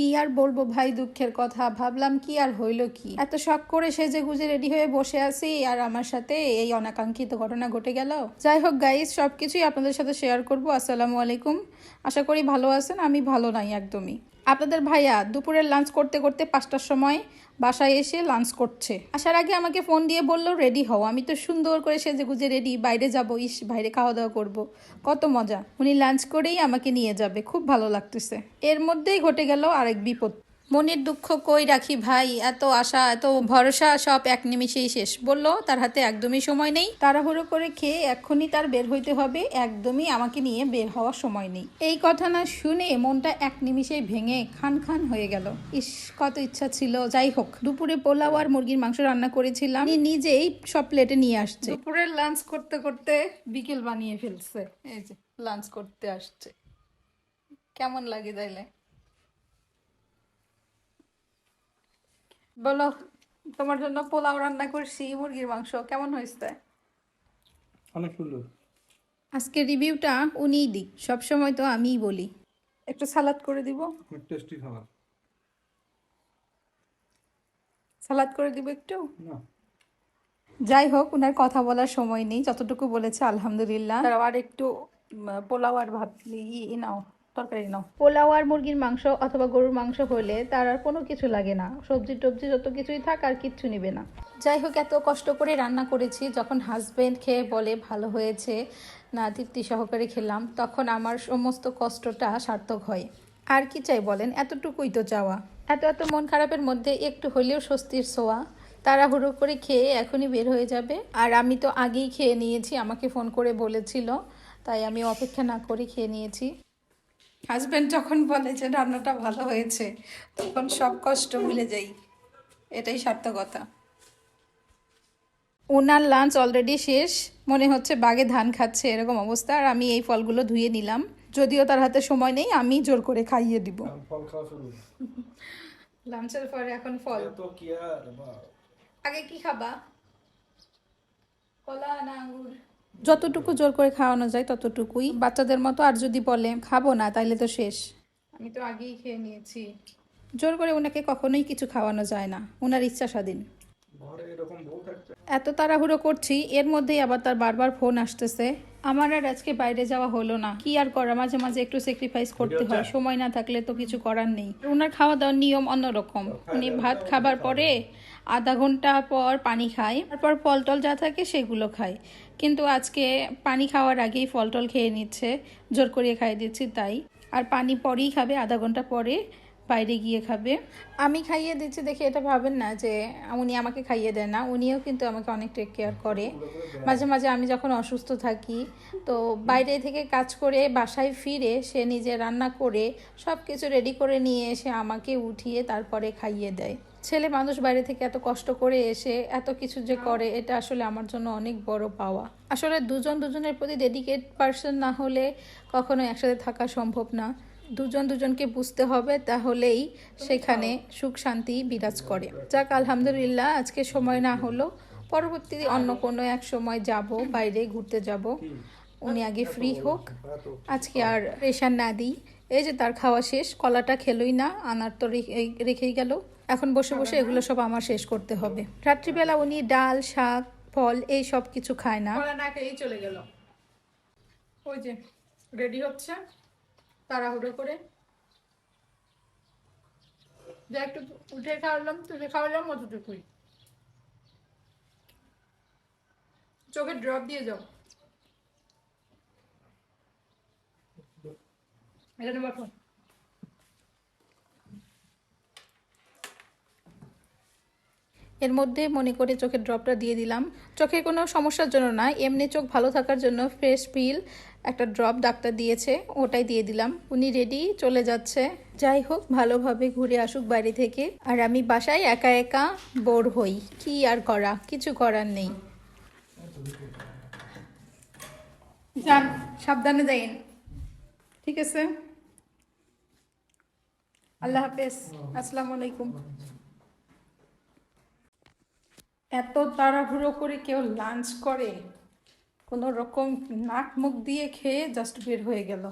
কি আর বলব ভাই দুঃখের কথা? ভাবলাম কি আর হইল কি? এত শখ করে সেজে গুজে রেডি হয়ে বসে আছি আর আমার সাথে এই অনাকাঙ্ক্ষিত ঘটনা ঘটে গেল। যাই হোক গাইজ সবকিছুই আপনাদের সাথে শেয়ার করব। আসসালামু আলাইকুম। আশা করি ভালো আছেন, আমি ভালো নাই একদমই। আপনাদের ভাইয়া দুপুরের লাঞ্চ করতে করতে পাঁচটার সময় বাসায় এসে লাঞ্চ করছে। আসার আগে আমাকে ফোন দিয়ে বলল রেডি হও, আমি তো সুন্দর করে সেজে গুজে রেডি বাইরে যাব, ইস, বাইরে খাওয়া দাওয়া করব। কত মজা। উনি লাঞ্চ করেই আমাকে নিয়ে যাবে, খুব ভালো লাগতেছে। এর মধ্যেই ঘটে গেল আরেক বিপদ মনের দুঃখ কই রাখি ভাই? এত আশা, এত ভরসা সব এক নিমিষেই শেষ। বলল, তার হাতে একদমই সময় নেই। তাড়াহুড়ো করে খেয়ে এক্ষুনি তার বের হইতে হবে। একদমই আমাকে নিয়ে বের হওয়ার সময় নেই। এই কথা না শুনে মনটা এক নিমিষে ভেঙে খান খান হয়ে গেল। ইস, কত ইচ্ছা ছিল। যাই হোক, দুপুরে পোলাও আর মুরগির মাংস রান্না করেছিলাম। নিজেই সব প্লেটে নিয়ে আসছে। দুপুরের লাঞ্চ করতে করতে বিকেল বানিয়ে ফেলছে। এই যে লাঞ্চ করতে আসছে। কেমন লাগে তাইলে? বলো তোমার জন্য পোলাও রান্না করছি মুরগির মাংস কেমন হয়েছে? অনেক সুন্দর। আজকে রিভিউটা উনিই দিক সবসময় তো আমিই বলি। একটু সালাদ করে দিব। টেস্টি খাবার সালাদ করে দিব একটু? না। যাই হোক উনার কথা বলার সময় নেই যতটুকু বলেছে আলহামদুলিল্লাহ। আর একটু পোলাও আর ভাত নাও। তরকারি নাও। পোলাও আর মুরগির মাংস অথবা গরুর মাংস হলে তার আর কোনো কিছু লাগে না। সবজি টবজি যত কিছুই থাক আর কিচ্ছু নিবে না। যাই হোক এত কষ্ট করে রান্না করেছি। যখন হাজবেন্ড খেয়ে বলে ভালো হয়েছে না তৃপ্তি সহকারে খেলাম তখন আমার সমস্ত কষ্টটা সার্থক হয়। আর কি চাই বলেন? এতটুকুই তো চাওয়া। এত এত মন খারাপের মধ্যে একটু হলেও স্বস্তির ছোঁয়া। তাড়াহুড়ো করে খেয়ে এখনই বের হয়ে যাবে। আর আমি তো আগেই খেয়ে নিয়েছি আমাকে ফোন করে বলেছিল তাই আমি অপেক্ষা না করে খেয়ে নিয়েছি। হাজব্যান্ড যখন বলে যে রান্নাটা ভালো হয়েছে তখন সব কষ্ট ভুলে যাই। এটাই সার্থকতা। ওনার লাঞ্চ অলরেডি শেষ মনে হচ্ছে বাগে ধান খাচ্ছে এরকম অবস্থা। আর আমি এই ফলগুলো ধুয়ে নিলাম। যদিও তার হাতে সময় নেই আমি জোর করে খাইয়ে দিব। লাঞ্চের পরে এখন ফল। আগে কি খাবা? কলা না আঙ্গুর? যতটুকু জোর করে খাওয়ানো যায় ততটুকুই। বাচ্চাদের মতো আর যদি বলে খাব না তাইলে তো শেষ। আমি তো আগেই খেয়ে নিয়েছি। জোর করে ওনাকে কখনোই কিছু খাওয়ানো যায় না। ওনার ইচ্ছা স্বাধীন। এত তাড়াহুড়ো করছি এর মধ্যেই আবার তার বারবার ফোন আসতেছে। আমার আর আজকে বাইরে যাওয়া হলো না। কি আর করা? মাঝে মাঝে একটু স্যাক্রিফাইস করতে হয়। সময় না থাকলে তো কিছু করার নেই। ওনার খাওয়া দাওয়ার নিয়ম অন্যরকম। উনি ভাত খাবার পরে আধা ঘণ্টা পর পানি খায়। তারপর ফল টল যা থাকে সেগুলো খায়। কিন্তু আজকে পানি খাওয়ার আগেই ফল টল খেয়ে নিচ্ছে, জোর করিয়ে খাইয়ে দিচ্ছি তাই। আর পানি পরেই খাবে, আধা ঘণ্টা পরে। বাইরে গিয়ে খাবে? আমি খাইয়ে দিচ্ছি, দেখে এটা ভাবেন না যে উনি আমাকে খাইয়ে দেয় না। উনিও কিন্তু আমাকে অনেক টেক কেয়ার করে। মাঝে মাঝে আমি যখন অসুস্থ থাকি, তো বাইরে থেকে কাজ করে বাসায় ফিরে সে নিজে রান্না করে সব কিছু রেডি করে নিয়ে এসে আমাকে উঠিয়ে তারপরে খাইয়ে দেয়। ছেলে মানুষ বাইরে থেকে এত কষ্ট করে এসে এত কিছু যে করে, এটা আসলে আমার জন্য অনেক বড় পাওয়া। আসলে দুজন দুজনের প্রতি ডেডিকেট পার্সন না হলে কখনো একসাথে থাকা সম্ভব না। দুজন দুজনকে বুঝতে হবে, তাহলেই সেখানে সুখ শান্তি বিরাজ করে। যাক, আলহামদুলিল্লাহ, আজকে সময় না হলো। পরবর্তী অন্য কোনো এক সময় যাব, বাইরে ঘুরতে যাব। উনি আগে ফ্রি হোক। আজকে আর রেশান না দিই। এই যে তার খাওয়া শেষ, কলাটা খেলোই না, আনার তো রেখে- রেখেই গেল। এখন বসে বসে এগুলো সব আমার শেষ করতে হবে। রাত্রিবেলা উনি ডাল, শাক, ফল, এই সব কিছু খায় না। না খেয়েই চলে গেল। ওই যে রেডি হচ্ছে? তাড়াহুড়ো করে। যা একটু উঠে খাওয়ালাম, তুলে খাওয়ালাম অতটুকুই। চোখে ড্রপ দিয়ে যাও। এর মধ্যে মনে করে চোখের ড্রপটা দিয়ে দিলাম। চোখের কোনো সমস্যার জন্য না, এমনি চোখ ভালো থাকার জন্য ফ্রেশ পিল একটা ড্রপ ডাক্তার দিয়েছে, ওটাই দিয়ে দিলাম। উনি রেডি চলে যাচ্ছে। যাই হোক, ভালোভাবে ঘুরে আসুক বাড়ি থেকে। আর আমি বাসায় একা একা বোর হই। কি আর করা? কিছু করার নেই। যান, সাবধানে যাইন ঠিক আছে? আল্লাহ হাফেজ। আসসালামু আলাইকুম। এত তাড়াহুড়ো করে কেউ লাঞ্চ করে? কোনো রকম নাক মুখ দিয়ে খেয়ে জাস্ট বের হয়ে গেল।